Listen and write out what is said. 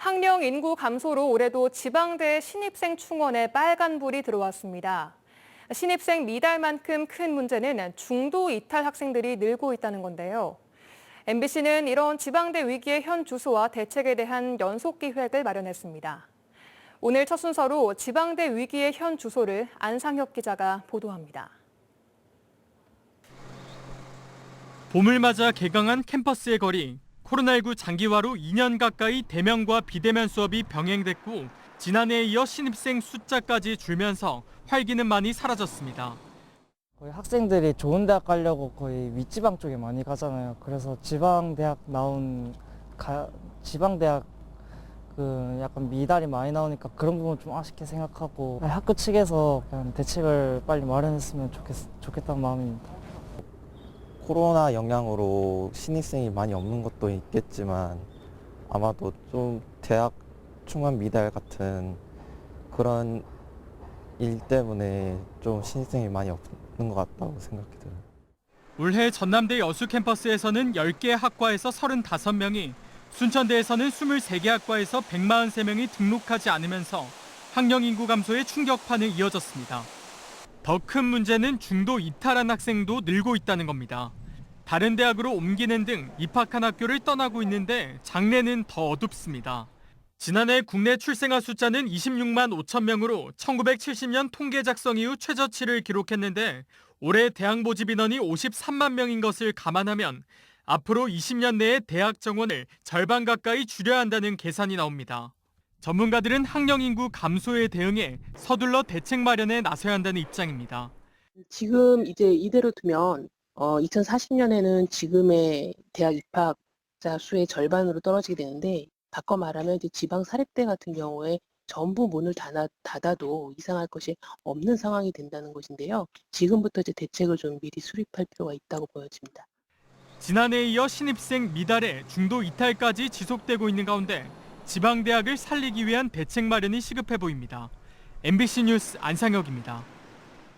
학령 인구 감소로 올해도 지방대 신입생 충원에 빨간불이 들어왔습니다. 신입생 미달만큼 큰 문제는 중도 이탈 학생들이 늘고 있다는 건데요. MBC는 이런 지방대 위기의 현 주소와 대책에 대한 연속 기획을 마련했습니다. 오늘 첫 순서로 지방대 위기의 현 주소를 안상혁 기자가 보도합니다. 봄을 맞아 개강한 캠퍼스의 거리. 코로나19 장기화로 2년 가까이 대면과 비대면 수업이 병행됐고 지난해에 이어 신입생 숫자까지 줄면서 활기는 많이 사라졌습니다. 거의 학생들이 좋은 대학 가려고 거의 윗지방 쪽에 많이 가잖아요. 그래서 지방 대학 나온 가, 지방 대학 그 약간 미달이 많이 나오니까 그런 부분 좀 아쉽게 생각하고 학교 측에서 그냥 대책을 빨리 마련했으면 좋겠, 좋겠다는 마음입니다. 코로나 영향으로 신입생이 많이 없는 것도 있겠지만 아마도 좀 대학 충원 미달 같은 그런 일 때문에 좀 신입생이 많이 없는 것 같다고 생각이 들어요. 올해 전남대 여수 캠퍼스에서는 10개 학과에서 35명이, 순천대에서는 23개 학과에서 143명이 등록하지 않으면서 학령 인구 감소의 충격파는 이어졌습니다. 더 큰 문제는 중도 이탈한 학생도 늘고 있다는 겁니다. 다른 대학으로 옮기는 등 입학한 학교를 떠나고 있는데 장래는 더 어둡습니다. 지난해 국내 출생아 숫자는 26만 5천 명으로 1970년 통계 작성 이후 최저치를 기록했는데 올해 대학 모집 인원이 53만 명인 것을 감안하면 앞으로 20년 내에 대학 정원을 절반 가까이 줄여야 한다는 계산이 나옵니다. 전문가들은 학령 인구 감소에 대응해 서둘러 대책 마련에 나서야 한다는 입장입니다. 지금 이제 이대로 두면 어, 2040년에는 지금의 대학 입학자 수의 절반으로 떨어지게 되는데 바꿔 말하면 이제 지방 사립대 같은 경우에 전부 문을 닫아, 닫아도 이상할 것이 없는 상황이 된다는 것인데요. 지금부터 이제 대책을 좀 미리 수립할 필요가 있다고 보여집니다. 지난해에 이어 신입생 미달에 중도 이탈까지 지속되고 있는 가운데 지방 대학을 살리기 위한 대책 마련이 시급해 보입니다. MBC 뉴스 안상혁입니다.